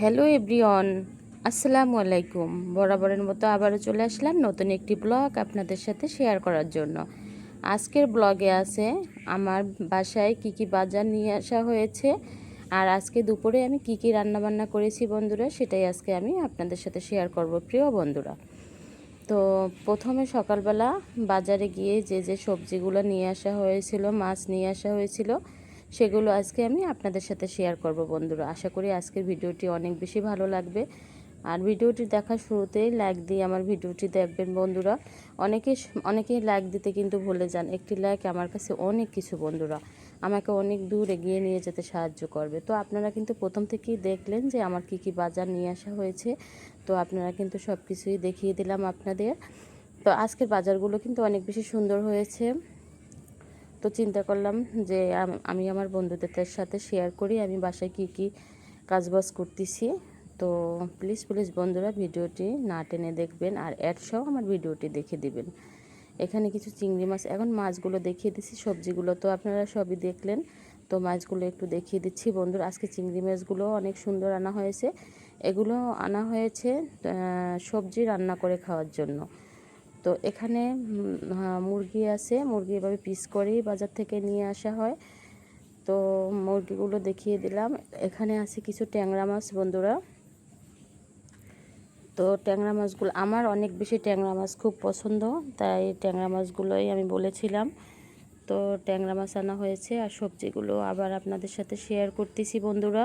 Hello everyone আসসালামু আলাইকুম বরাবরের মতো আবারও চলে আসলাম নতুন একটি ব্লগ আপনাদের সাথে শেয়ার করার জন্য। আজকের ব্লগে আছে, আমার বাসায় কি কি বাজার নিয়ে আসা হয়েছে, আর আজকে দুপুরে আমি কি কি রান্না বান্না করেছি বন্ধুরা, সেটাই আজকে আমি আপনাদের সাথে শেয়ার করব প্রিয় বন্ধুরা। তো প্রথমে সকালবেলা বাজারে গিয়ে যে যে সবজিগুলো নিয়ে আসা হয়েছিল, মাছ নিয়ে আসা হয়েছিল সেগুলো আজকে আমি আপনাদের সাথে শেয়ার করব বন্ধুরা। আশা করি আজকের ভিডিওটি অনেক বেশি ভালো লাগবে। আর ভিডিওটি দেখার শুরুতেই লাইক দিয়ে আমার ভিডিওটি দেখবেন বন্ধুরা। অনেকে অনেকেই লাইক দিতে কিন্তু ভুলে যান। একটি লাইক আমার কাছে অনেক কিছু বন্ধুরা। আমাকে অনেক দূর এগিয়ে নিয়ে যেতে সাহায্য করবে। তো আপনারা কিন্তু প্রথম থেকেই দেখলেন যে আমার কি কি বাজার নিয়ে আসা হয়েছে। তো আপনারা কিন্তু সব কিছুই দেখিয়ে দিলাম আপনাদের। তো আজকের বাজারগুলো কিন্তু অনেক বেশি সুন্দর হয়েছে। তো চিন্তা করলাম যে আমি আমার বন্ধুদের সাথে শেয়ার করি, আমি বাসায় কি কি কাজবাজ করতেছি। তো প্লিজ প্লিজ বন্ধুরা ভিডিওটি না টেনে দেখবেন আর অ্যাডসহ আমার ভিডিওটি দেখে দিবেন। এখানে কিছু চিংড়ি মাছ, এখন মাছগুলো দেখিয়ে দিচ্ছি সবজিগুলো তো আপনারা সবই দেখলেন। তো মাছগুলো একটু দেখিয়ে দিচ্ছি বন্ধুরা, আজকে চিংড়ি মাছগুলো অনেক সুন্দর আনা হয়েছে। এগুলো আনা হয়েছে সবজি রান্না করে খাওয়ার জন্য। তো এখানে মুরগি আছে। মুরগি এভাবে পিস করেই বাজার থেকে নিয়ে আসা হয়। তো মুরগিগুলো দেখিয়ে দিলাম। এখানে আছে কিছু ট্যাংরা মাছ, বন্ধুরা। তো ট্যাংরা মাছগুলো, আমার অনেক বেশি ট্যাংরা মাছ খুব পছন্দ, তাই ট্যাংরা মাছগুলোই আমি বলেছিলাম। তো ট্যাংরা মাছ আনা হয়েছে আর সবজিগুলো আবার আপনাদের সাথে শেয়ার করতেছি, বন্ধুরা।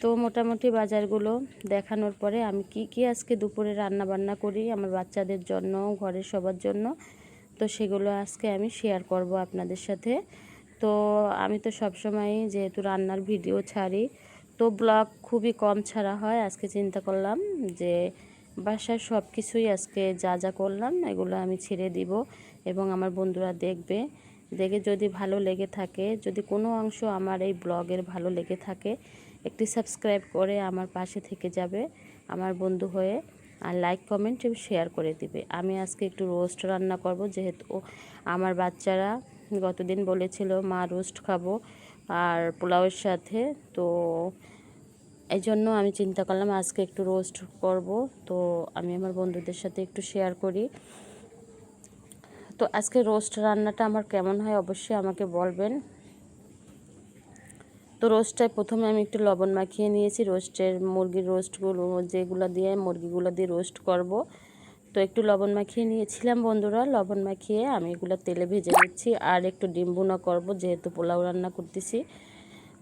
তো মোটামুটি বাজারগুলো দেখানোর পরে আমি কি কি আজকে দুপুরে রান্না বান্না করি, আমার বাচ্চাদের জন্য, ঘরের সবার জন্য, তো সেগুলো আজকে আমি শেয়ার করব আপনাদের সাথে। তো আমি তো সবসময় যেহেতু রান্নার ভিডিও ছাড়ি, তো ব্লগ খুবই কম ছাড়া হয়, আজকে চিন্তা করলাম যে বাসার সব কিছুই আজকে যা যা করলাম, এগুলো আমি ছেড়ে দিব এবং আমার বন্ধুরা দেখবে। দেখে যদি ভালো লেগে থাকে, যদি কোনো অংশ আমার এই ব্লগের ভালো লেগে থাকে একটি সাবস্ক্রাইব করে আমার পাশে থেকে যাবে, আমার বন্ধু হয়ে, আর লাইক কমেন্ট এবং শেয়ার করে দিবে। আমি আজকে একটু রোস্ট রান্না করব, যেহেতু আমার বাচ্চারা গতদিন বলেছিল, মা রোস্ট খাব আর পোলাওয়ের সাথে। তো এই জন্য আমি চিন্তা করলাম, আজকে একটু রোস্ট করব। তো আমি আমার বন্ধুদের সাথে একটু শেয়ার করি। তো আজকে রোস্ট রান্নাটা আমার কেমন হয়, অবশ্যই আমাকে বলবেন। তো রোস্টটায় প্রথমে আমি একটু লবণ মাখিয়ে নিয়েছি। রোস্টের মুরগির রোস্টগুলো, যেগুলো দিয়ে মুরগিগুলো দিয়ে রোস্ট করব। তো একটু লবণ মাখিয়ে নিয়েছিলাম বন্ধুরা। লবণ মাখিয়ে আমি এগুলো তেলে ভেজে নিচ্ছি। আর একটু ডিম ভুনা করব, যেহেতু পোলাও রান্না করতেছি।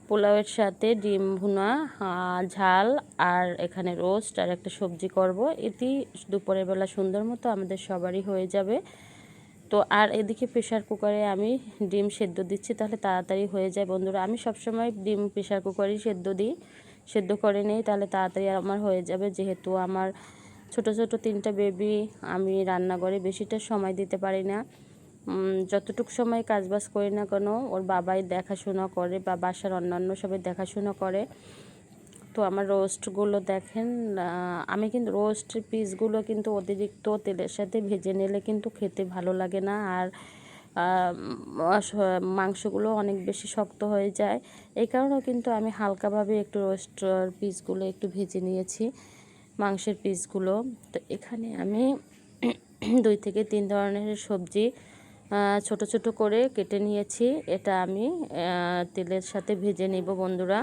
পোলাওয়ের সাথে ডিম ভুনা ঝাল আর এখানে রোস্ট আর একটা সবজি করব। এটি দুপুরের বেলা সুন্দর মতো আমাদের সবারই হয়ে যাবে। তো আর এদিকে প্রেশার কুকারে আমি ডিম সেদ্ধ দিচ্ছি, তাহলে তাড়াতাড়ি হয়ে যায় বন্ধুরা। আমি সবসময় ডিম প্রেশার কুকারেই সেদ্ধ দিই, সেদ্ধ করে নেই, তাহলে তাড়াতাড়ি আমার হয়ে যাবে। যেহেতু আমার ছোট ছোট তিনটা বেবি আমি রান্নাঘরে বেশিটা সময় দিতে পারি না। যতটুকু সময় কাজবাজ করি না কেন, ওর বাবাই দেখাশোনা করে বা বাসার অন্যান্য সবাই দেখাশোনা করে। তো আমার রোস্টগুলো দেখেন আমি কিন্তু রোস্ট পিসগুলো কিন্তু অতিরিক্ত তেলের সাথে ভেজে নিলে কিন্তু খেতে ভালো লাগে না আর মাংসগুলো অনেক বেশি শক্ত হয়ে যায়। এই কারণেও কিন্তু আমি হালকাভাবে একটু রোস্ট পিসগুলো একটু ভেজে নিয়েছি, মাংসের পিসগুলো। তো এখানে আমি দুই থেকে তিন ধরনের সবজি ছোট ছোট করে কেটে নিয়েছি। এটা আমি তেলের সাথে ভেজে নেব বন্ধুরা।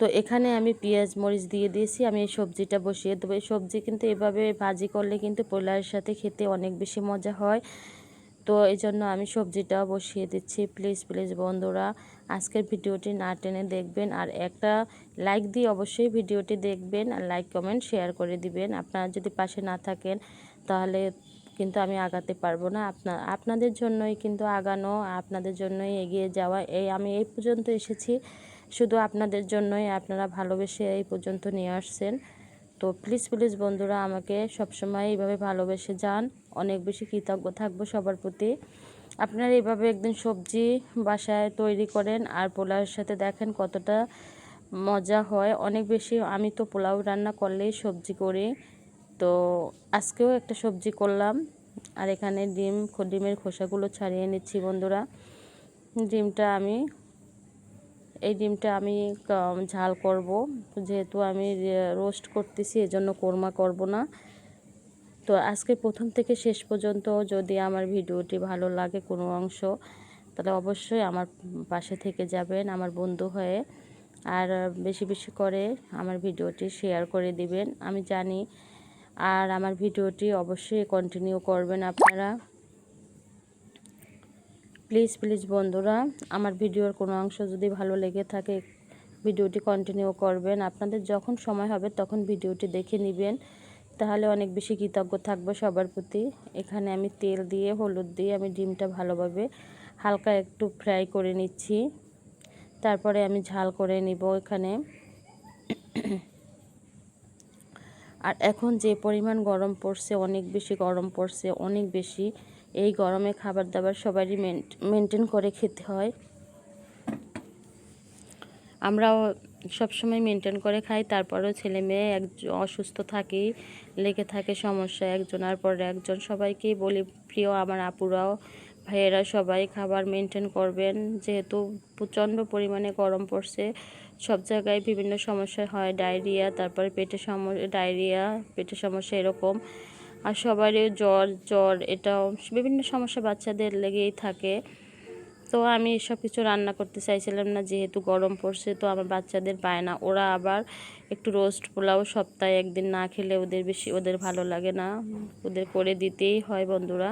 তো এখানে আমি পেঁয়াজ, মরিচ দিয়ে দিয়েছি, আমি এই সবজিটা বসিয়ে দেবো। এই সবজি কিন্তু এভাবে ভাজি করলে কিন্তু পোলারের সাথে খেতে অনেক বেশি মজা হয়। তো এই জন্য আমি সবজিটাও বসিয়ে দিচ্ছি। প্লিজ প্লিজ বন্ধুরা, আজকের ভিডিওটি না টেনে দেখবেন। আর একটা লাইক দিয়ে অবশ্যই ভিডিওটি দেখবেন। আর লাইক, কমেন্ট, শেয়ার করে দিবেন। আপনারা যদি পাশে না থাকেন, তাহলে কিন্তু আমি আগাতে পারব না। আপনার আপনাদের জন্যই কিন্তু আগানো, আপনাদের জন্যই এগিয়ে যাওয়া। এই, আমি এই পর্যন্ত এসেছি। শুধু আপনাদের জন্যই আপনারা ভালোবেসে এই পর্যন্ত নিয়ে আসছেন। তো প্লিজ প্লিজ বন্ধুরা আমাকে সবসময় এইভাবে ভালোবেসে যান। অনেক বেশি কৃতজ্ঞ থাকব সবার প্রতি। আপনারা এইভাবে একদিন সবজি বাসায় তৈরি করেন আর পোলাওয়ের সাথে দেখেন কতটা মজা হয়। অনেক বেশি আমি তো পোলাও রান্না করলেই সবজি করি। তো আজকেও একটা সবজি করলাম আর এখানে ডিম, ডিমের খোসাগুলো ছাড়িয়ে নিচ্ছি বন্ধুরা। ডিমটা আমি এই ডিমটা আমি ঝাল করব। যেহেতু আমি রোস্ট করতেছি, এজন্য কোরমা করব না। তো আজকে প্রথম থেকে শেষ পর্যন্ত যদি আমার ভিডিওটি ভালো লাগে কোনো অংশ, তাহলে অবশ্যই আমার পাশে থেকে যাবেন, আমার বন্ধু হয়ে। আর বেশি বেশি করে আমার ভিডিওটি শেয়ার করে দিবেন। আমি জানি, আর আমার ভিডিওটি অবশ্যই কন্টিনিউ করবেন আপনারা। প্লিজ প্লিজ বন্ধুরা, আমার ভিডিওর কোনো অংশ যদি ভালো লেগে থাকে, ভিডিওটি কন্টিনিউ করবেন। আপনাদের যখন সময় হবে তখন ভিডিওটি দেখে নেবেন। তাহলে অনেক বেশি কৃতজ্ঞ থাকব সবার প্রতি। এখানে আমি তেল দিয়ে, হলুদ দিয়ে আমি ডিমটা ভালোভাবে হালকা একটু ফ্রাই করে নিচ্ছি। তারপরে আমি ঝাল করে নিব এখানে। আর এখন যে পরিমাণ গরম পড়ছে, অনেক বেশি গরম পড়ছে, অনেক বেশি এই গরমে খাবার দাবার সবারই মেনটেন করে খেতে হয়। আমরাও সবসময় মেনটেন করে খাই, তারপরেও ছেলে মেয়ে এক, অসুস্থ থাকেই লেগে থাকে সমস্যা একজনের পর একজন। সবাইকেই বলি, প্রিয় আমার আপুরাও, ভাইয়েরা সবাই খাবার মেনটেন করবেন। যেহেতু প্রচণ্ড পরিমাণে গরম পড়ছে, সব জায়গায় বিভিন্ন সমস্যা হয়, ডায়রিয়া, তারপরে পেটের সমস্যা, ডায়রিয়া, পেটের সমস্যা এরকম। আর সবারই জ্বর জ্বর, এটা বিভিন্ন সমস্যা বাচ্চাদের লেগেই থাকে। তো আমি এসব কিছু রান্না করতে চাইছিলাম না, যেহেতু গরম পড়ছে, তো আমার বাচ্চাদের পায় না। ওরা আবার একটু রোস্ট পোলাও সপ্তাহে একদিন না খেলে ওদের বেশি, ওদের ভালো লাগে না। ওদের করে দিতেই হয় বন্ধুরা।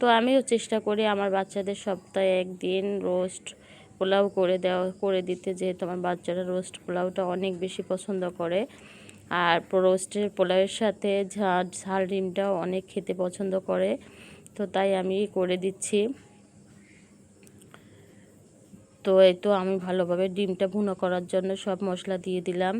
তো আমিও চেষ্টা করি আমার বাচ্চাদের সপ্তাহে একদিন রোস্ট পোলাও করে দেওয়া, করে দিতে, যেহেতু আমার বাচ্চারা রোস্ট পোলাওটা অনেক বেশি পছন্দ করে। আর রোস্টের পোলাওয়ের সাথে ঝাল ঝাল ডিমটাও অনেক খেতে পছন্দ করে। তো তাই আমি করে দিচ্ছি। তো এই তো আমি ভালোভাবে ডিমটা ভুনো করার জন্য সব মশলা দিয়ে দিলাম।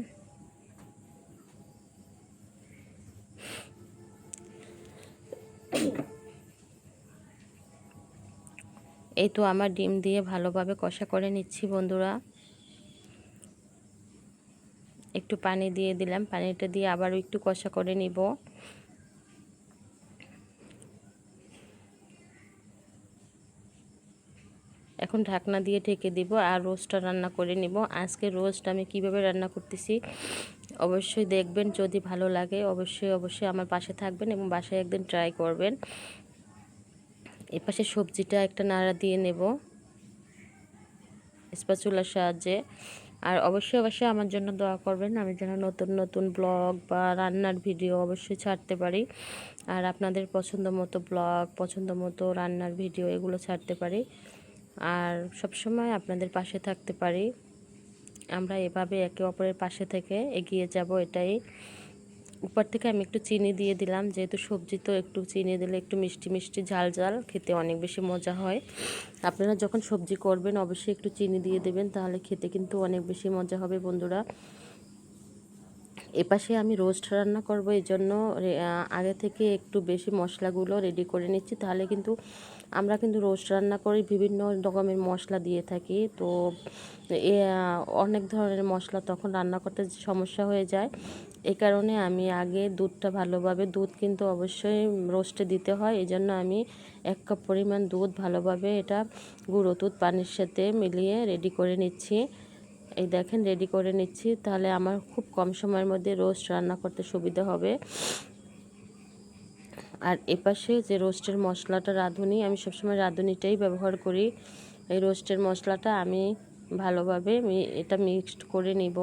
এই তো আমার ডিম দিয়ে ভালোভাবে কষা করে নিচ্ছি বন্ধুরা। একটু পানি দিয়ে দিলাম। পানিটা দিয়ে আবারও একটু কষা করে নিব। এখন ঢাকনা দিয়ে ঢেকে দিব আর রোস্টটা রান্না করে নিব। আজকে রোস্ট আমি কীভাবে রান্না করতেছি অবশ্যই দেখবেন। যদি ভালো লাগে অবশ্যই অবশ্যই আমার পাশে থাকবেন এবং বাসায় একদিন ট্রাই করবেন। এপাশে সবজিটা একটা নাড়া দিয়ে নেব। স্পাচুলার সাহায্যে। আর অবশ্যই অবশ্যই আমার জন্য দোয়া করবেন, আমি যেন নতুন নতুন ব্লগ বা রান্নার ভিডিও অবশ্যই ছাড়তে পারি। আর আপনাদের পছন্দ মতো ব্লগ, পছন্দ মতো রান্নার ভিডিও এগুলো ছাড়তে পারি। আর সবসময় আপনাদের পাশে থাকতে পারি। আমরা এভাবে একে অপরের পাশে থেকে এগিয়ে যাব, এটাই উপর থেকে আমি একটু চিনি দিয়ে দিলাম, যেহেতু সবজি তো একটু চিনি দিলে একটু মিষ্টি মিষ্টি ঝাল ঝাল, খেতে অনেক বেশি মজা হয়। আপনারা যখন সবজি করবেন অবশ্যই একটু চিনি দিয়ে দেবেন, তাহলে খেতে কিন্তু অনেক বেশি মজা হবে বন্ধুরা। এপাশে আমি রোস্ট রান্না করব, এই জন্য আগে থেকে একটু বেশি মশলাগুলো রেডি করে নিচ্ছি। তাহলে কিন্তু আমরা কিন্তু রোস্ট রান্না করি, বিভিন্ন রকমের মশলা দিয়ে থাকি। তো অনেক ধরনের মশলা তখন রান্না করতে সমস্যা হয়ে যায়। এই কারণে আমি আগে দুধটা ভালোভাবে, দুধ কিন্তু অবশ্যই রোস্টে দিতে হয়। এই জন্য আমি এক কাপ পরিমাণ দুধ ভালোভাবে এটা গুঁড়ো দুধ পানির সাথে মিলিয়ে রেডি করে নিচ্ছি। এই দেখেন রেডি করে নিচ্ছি, তাহলে আমার খুব কম সময়ের মধ্যে রোস্ট রান্না করতে সুবিধা হবে। আর এপাশে যে রোস্টের মশলাটা রাঁধুনি, আমি সবসময় রাঁধুনিটাই ব্যবহার করি। এই রোস্টের মশলাটা আমি ভালোভাবে এটা মিক্সড করে নিব।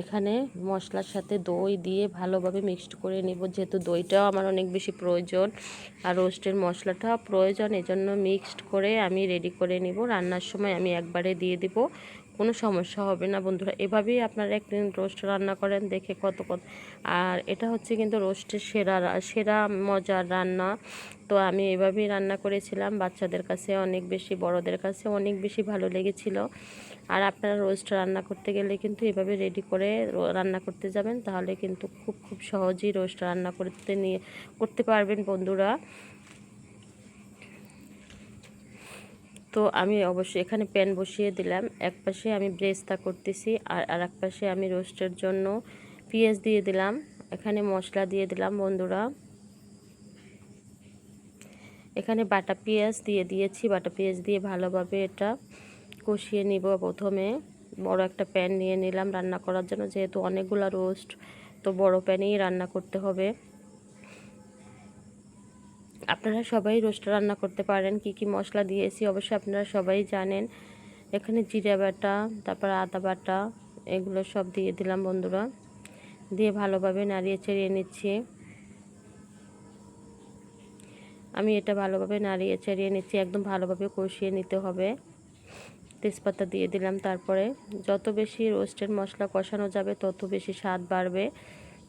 এখানে মশলার সাথে দই দিয়ে ভালোভাবে মিক্সড করে নেব। যেহেতু দইটাও আমার অনেক বেশি প্রয়োজন আর রোস্টের মশলাটাও প্রয়োজন, এজন্য মিক্সড করে আমি রেডি করে নিব। রান্নার সময় আমি একবারে দিয়ে দিব, কোনো সমস্যা হবে না বন্ধুরা। এভাবেই আপনারা একদিন রোস্ট রান্না করেন, দেখে কত কত। আর এটা হচ্ছে কিন্তু রোস্টের সেরা সেরা মজার রান্না। তো আমি এভাবেই রান্না করেছিলাম, বাচ্চাদের কাছে অনেক বেশি, বড়দের কাছে অনেক বেশি ভালো লেগেছিল। আর আপনারা রোস্ট রান্না করতে গেলে কিন্তু এভাবে রেডি করে রান্না করতে যাবেন, তাহলে কিন্তু খুব খুব সহজেই রোস্ট রান্না করতে নিয়ে, করতে পারবেন বন্ধুরা। তো আমি অবশ্যই এখানে প্যান বসিয়ে দিলাম, এক পাশে আমি ব্রেস্তা করতেছি আর আর এক পাশে আমি রোস্টের জন্য পেঁয়াজ দিয়ে দিলাম। এখানে মশলা দিয়ে দিলাম বন্ধুরা। এখানে বাটা পেঁয়াজ দিয়ে দিয়েছি, বাটা পেঁয়াজ দিয়ে ভালোভাবে এটা কষিয়ে নিব প্রথমে। বড় একটা প্যান নিয়ে নিলাম রান্না করার জন্য, যেহেতু অনেকগুলো রোস্ট তো বড় প্যানেই রান্না করতে হবে। আপনারা সবাই রোস্ট রান্না করতে পারেন, কি কি মশলা দিয়েছি অবশ্যই আপনারা সবাই জানেন। এখানে জিরা বাটা, তারপর আদা বাটা, এগুলো সব দিয়ে দিলাম বন্ধুরা। দিয়ে ভালোভাবে নাড়িয়ে চেড়িয়ে নিচ্ছি। আমি এটা ভালোভাবে নাড়িয়ে চেড়িয়ে নিচ্ছি, একদম ভালোভাবে কষিয়ে নিতে হবে। তেজপাতা দিয়ে দিলাম। তারপরে যত বেশি রোস্টের মশলা কষানো যাবে, তত বেশি স্বাদ বাড়বে।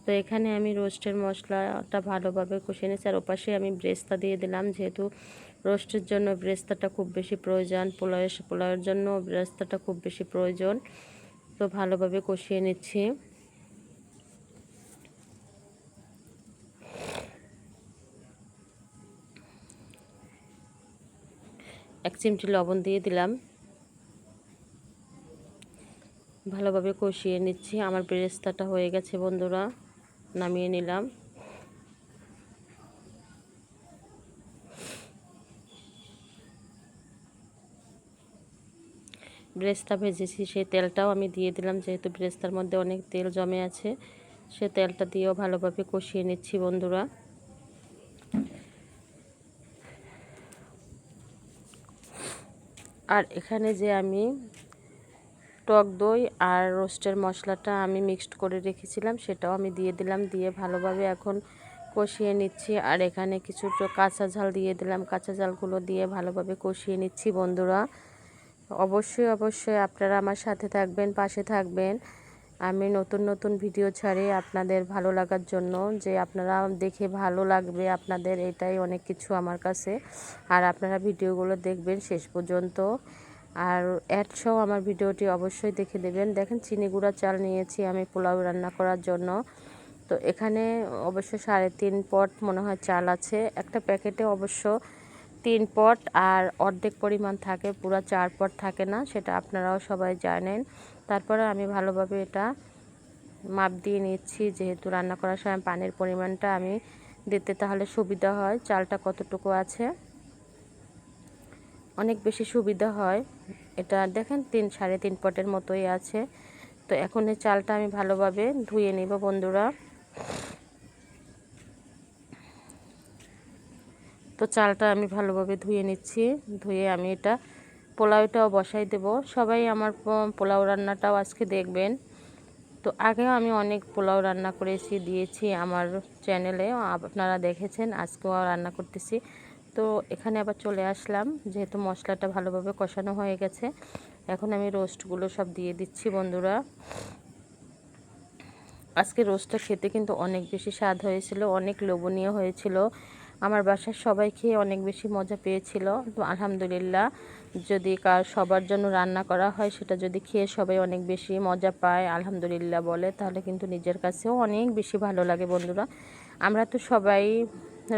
তো এখানে আমি রোস্টের মশলাটা ভালোভাবে কষিয়ে নিচ্ছি আর ওপাশে আমি ব্রেস্তা দিয়ে দিলাম। যেহেতু রোস্টের জন্য ব্রেস্তাটা খুব বেশি প্রয়োজন, পোলাওয়ের পোলাওয়ের জন্য ব্রেস্তাটা খুব বেশি প্রয়োজন। তো ভালোভাবে কষিয়ে নিচ্ছি। এক চিমটি লবণ দিয়ে দিলাম। ভালোভাবে কষিয়ে নিচ্ছি। আমার বেরেস্তাটা হয়ে গেছে বন্ধুরা, নামিয়ে নিলাম। ব্রেস্তা ভেজেছি, সেই তেলটাও আমি দিয়ে দিলাম, যেহেতু ব্রেস্তার মধ্যে অনেক তেল জমে আছে, সে তেলটা দিয়েও ভালোভাবে কষিয়ে নিচ্ছি বন্ধুরা। আর এখানে যে আমি টক দই আর রোস্টের মশলাটা আমি মিক্সড করে রেখেছিলাম, সেটাও আমি দিয়ে দিলাম, দিয়ে ভালোভাবে এখন কষিয়ে নিচ্ছি। আর এখানে কিছু কাঁচা ঝাল দিয়ে দিলাম। কাঁচা ঝালগুলো দিয়ে ভালোভাবে কষিয়ে নিচ্ছি, বন্ধুরা। অবশ্যই অবশ্যই আপনারা আমার সাথে থাকবেন, পাশে থাকবেন। আমি নতুন নতুন ভিডিও ছাড়ি আপনাদের ভালো লাগার জন্য, যে আপনারা দেখে ভালো লাগবে আপনাদের, এটাই অনেক কিছু আমার কাছে। আর আপনারা ভিডিওগুলো দেখবেন শেষ পর্যন্ত। আর অ্যাডসহ আমার ভিডিওটি অবশ্যই দেখে দেবেন দেখেন, চিনি গুঁড়া চাল নিয়েছি আমি পোলাও রান্না করার জন্য। তো এখানে অবশ্য সাড়ে তিন পট মনে হয় চাল আছে। একটা প্যাকেটে অবশ্য তিন পট আর অর্ধেক পরিমাণ থাকে, পুরো চার পট থাকে না, সেটা আপনারাও সবাই জানেন। তারপরে আমি ভালোভাবে এটা মাপ দিয়ে নিচ্ছি, যেহেতু রান্না করার সময় পানির পরিমাণটা আমি দিতে তাহলে সুবিধা হয়, চালটা কতটুকু আছে। অনেক বেশি সুবিধা হয়। এটা দেখেন, তিন, সাড়ে তিন পটের মতোই আছে। তো এখন এই চালটা আমি ভালোভাবে ধুয়ে নিব বন্ধুরা। তো চালটা আমি ভালোভাবে ধুয়ে নিচ্ছি। ধুয়ে আমি এটা পোলাওটাও বসাই দেব। সবাই আমার পোলাও রান্নাটাও আজকে দেখবেন। তো আগেও আমি অনেক পোলাও রান্না করেছি, দিয়েছি আমার চ্যানেলে। আপনারা দেখেছেন, আজকেও রান্না করতেছি। তো এখানে আবার চলে আসলাম, যেহেতু মশলাটা ভালোভাবে কষানো হয়ে গেছে। এখন আমি রোস্টগুলো সব দিয়ে দিচ্ছি বন্ধুরা। আজকে রোস্টটা খেতে কিন্তু অনেক বেশি স্বাদ হয়েছিল, অনেক লোভনীয় হয়েছিল। আমার বাসার সবাই খেয়ে অনেক বেশি মজা পেয়েছিল। তো আলহামদুলিল্লাহ, যদি কার সবার জন্য রান্না করা হয়, সেটা যদি খেয়ে সবাই অনেক বেশি মজা পায়, আলহামদুলিল্লাহ বলে, তাহলে কিন্তু নিজের কাছেও অনেক বেশি ভালো লাগে বন্ধুরা। আমরা তো সবাই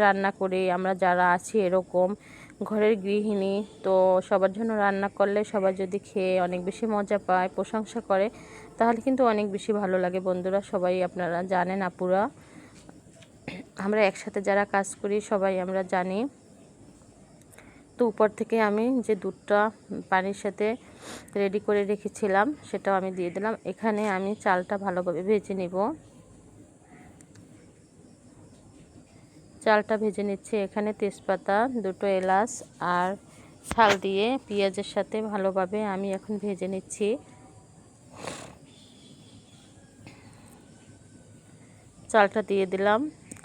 রান্না করি, আমরা যারা আছি এরকম ঘরের গৃহিণী, তো সবার জন্য রান্না করলে সবাই যদি খেয়ে অনেক বেশি মজা পায়, প্রশংসা করে, তাহলে কিন্তু অনেক বেশি ভালো লাগে বন্ধুরা, সবাই আপনারা জানেন, আপুরা। আমরা একসাথে যারা কাজ করি, সবাই আমরা জানি। তো উপর থেকে আমি যে দুধটা পানির সাথে রেডি করে রেখেছিলাম, সেটাও আমি দিয়ে দিলাম। এখানে আমি চালটা ভালোভাবে ভেজে নিব। চালটা ভেজে নিচ্ছি। এখানে তেজপাতা, দুটো এলাচ আর ছাল দিয়ে পেঁয়াজের সাথে ভালোভাবে আমি এখন ভেজে নিচ্ছি। চালটা দিয়ে দিলাম।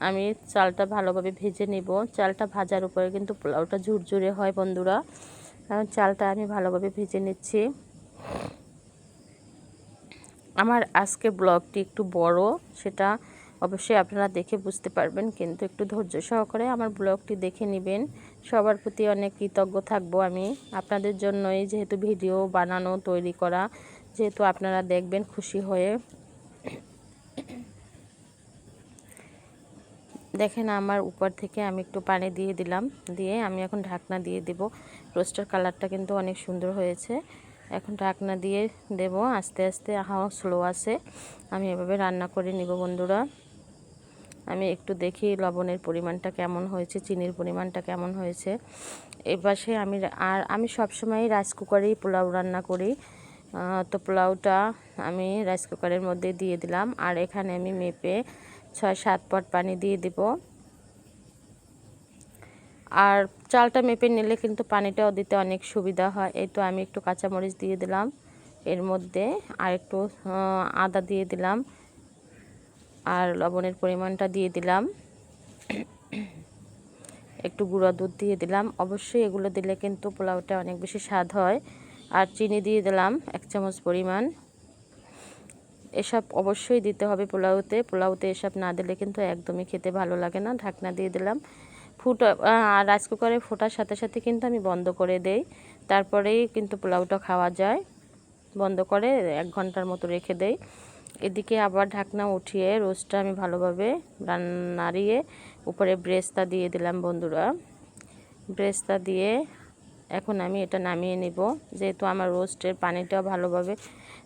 আমি চালটা ভালোভাবে ভেজে নিব। চালটা ভাজার উপরে কিন্তু পোলাওটা ঝুরঝুরে হয় বন্ধুরা। কারণ চালটা আমি ভালোভাবে ভেজে নিচ্ছি। আমার আজকে ব্লগটি একটু বড়, সেটা অবশ্যই আপনারা দেখে বুঝতে পারবেন, কিন্তু একটু ধৈর্য সহকারে আমার ব্লগটি দেখে নেবেন। সবার প্রতি অনেক কৃতজ্ঞ থাকব আমি। আপনাদের জন্যই যেহেতু ভিডিও বানানো, তৈরি করা, যেহেতু আপনারা দেখবেন খুশি হয়ে। দেখেন আমার উপর থেকে আমি একটু পানি দিয়ে দিলাম, দিয়ে আমি এখন ঢাকনা দিয়ে দেব। রোস্টার কালারটা কিন্তু অনেক সুন্দর হয়েছে। এখন ঢাকনা দিয়ে দেব, আস্তে আস্তে হাওয়া স্লো আছে। আমি এভাবে রান্না করে নিব বন্ধুরা। আমি একটু দেখি লবণের পরিমাণটা কেমন হয়েছে, চিনির পরিমাণটা কেমন হয়েছে। এপাশে আমি আর আমি সবসময় রাইস কুকারেই পোলাও রান্না করি। তো পোলাওটা আমি রাইস কুকারের মধ্যে দিয়ে দিলাম। আর এখানে আমি মেপে ছয় সাত পট পানি দিয়ে দিব। আর চালটা মেপে নিলে কিন্তু পানিটাও দিতে অনেক সুবিধা হয়। এই তো আমি একটু কাঁচামরিচ দিয়ে দিলাম। এর মধ্যে আর একটু আদা দিয়ে দিলাম। আর লবণের পরিমাণটা দিয়ে দিলাম। একটু গুঁড়া দুধ দিয়ে দিলাম। অবশ্যই এগুলো দিলে কিন্তু পোলাওটা অনেক বেশি স্বাদ হয়। আর চিনি দিয়ে দিলাম এক চামচ পরিমাণ। এসব অবশ্যই দিতে হবে পোলাওতে। পোলাওতে এসব না দিলে কিন্তু একদমই খেতে ভালো লাগে না। ঢাকনা দিয়ে দিলাম। ফুটা আর রাইস কুকারে ফোটার সাথে সাথে কিন্তু আমি বন্ধ করে দেই। তারপরেই কিন্তু পোলাওটা খাওয়া যায়। বন্ধ করে এক ঘণ্টার মতো রেখে দেই। এদিকে আবার ঢাকনা উঠিয়ে রোস্টটা আমি ভালোভাবে নাড়িয়ে উপরে ব্রেস্তা দিয়ে দিলাম বন্ধুরা। ব্রেস্তা দিয়ে এখন আমি এটা নামিয়ে নিব। যেহেতু আমার রোস্টের পানিটাও ভালোভাবে,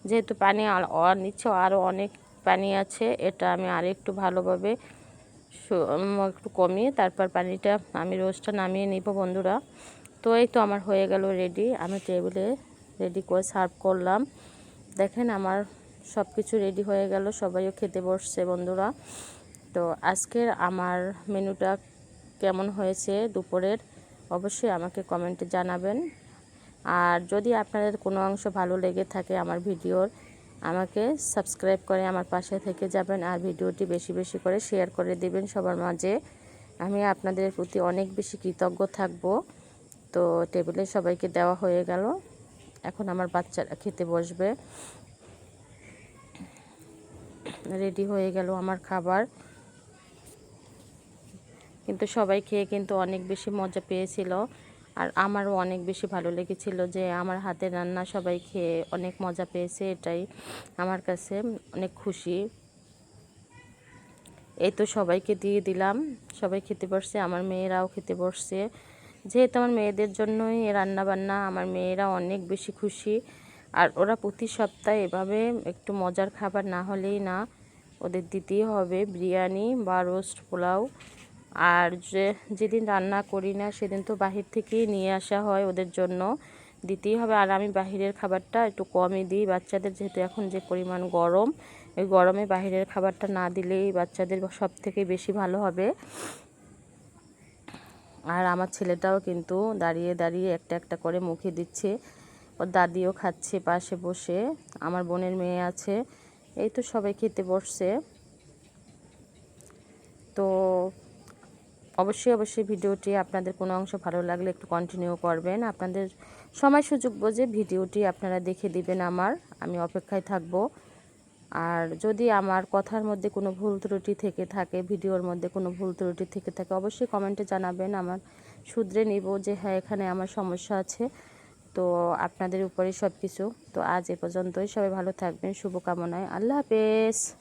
যেহেতু পানি আর- আর নিচে আরও অনেক পানি আছে, এটা আমি আর একটু ভালোভাবে একটু কমিয়ে তারপর পানিটা আমি রোস্টটা নামিয়ে নিব বন্ধুরা। তো এই তো আমার হয়ে গেল রেডি। আমি টেবিলে রেডি করে সার্ভ করলাম। দেখেন আমার সব কিছু রেডি হয়ে গেল, সবাইও খেতে বসছে বন্ধুরা। তো আজকের আমার মেনুটা কেমন হয়েছে দুপুরের, অবশ্যই আমাকে কমেন্টে জানাবেন। আর যদি আপনাদের কোনো অংশ ভালো লেগে থাকে আমার ভিডিওর, আমাকে সাবস্ক্রাইব করে আমার পাশে থেকে যাবেন আর ভিডিওটি বেশি বেশি করে শেয়ার করে দেবেন সবার মাঝে। আমি আপনাদের প্রতি অনেক বেশি কৃতজ্ঞ থাকব। তো টেবিলে সবাইকে দেওয়া হয়ে গেল। এখন আমার বাচ্চারা খেতে বসবে। রেডি হয়ে গেল আমার খাবার। কিন্তু সবাই খেয়ে কিন্তু অনেক বেশি মজা পেয়েছিল। আর আমারও অনেক বেশি ভালো লেগেছিল যে আমার হাতের রান্না সবাই খেয়ে অনেক মজা পেয়েছে, এটাই আমার কাছে অনেক খুশি। এই তো সবাইকে দিয়ে দিলাম। সবাই খেতে বসছে, আমার মেয়েরাও খেতে বসছে। যেহেতু আমার মেয়েদের জন্যই রান্না বান্না আমার মেয়েরা অনেক বেশি খুশি। আর ওরা প্রতি সপ্তাহে এভাবে একটু মজার খাবার না হলেই না, ওদের দিতেই হবে বিরিয়ানি বা রোস্ট পোলাও। আর যে, যেদিন রান্না করি না, সেদিন তো বাহির থেকেই নিয়ে আসা হয় ওদের জন্য, দিতেই হবে। আর আমি বাহিরের খাবারটা একটু কমই দিই। বাচ্চাদের যেহেতু এখন যে পরিমাণ গরম, এই গরমে বাহিরের খাবারটা না দিলেই বাচ্চাদের সব থেকে বেশি ভালো হবে। আর আমার ছেলেটাও কিন্তু দাঁড়িয়ে দাঁড়িয়ে একটা একটা করে মুখে দিচ্ছে। ওর দাদিও খাচ্ছে পাশে বসে। আমার বোনের মেয়ে আছে। এই তো সবাই খেতে বসছে। তো অবশ্যই অবশ্যই ভিডিওটি আপনাদের কোনো অংশ ভালো লাগলে একটু কন্টিনিউ করবেন। আপনাদের সময় সুযোগ বুঝে ভিডিওটি আপনারা দেখে দিবেন আমার। আমি অপেক্ষায় থাকব। আর যদি আমার কথার মধ্যে কোনো ভুল ত্রুটি থেকে থাকে, ভিডিওর মধ্যে কোনো ভুল ত্রুটি থেকে থাকে, অবশ্যই কমেন্টে জানাবেন। আমার শুধরে নিব যে হ্যাঁ এখানে আমার সমস্যা আছে। তো আপনাদের উপরে সব কিছু তো আজ এ পর্যন্তই। সবাই ভালো থাকবেন। শুভকামনায়। আল্লাহ হাফেজ।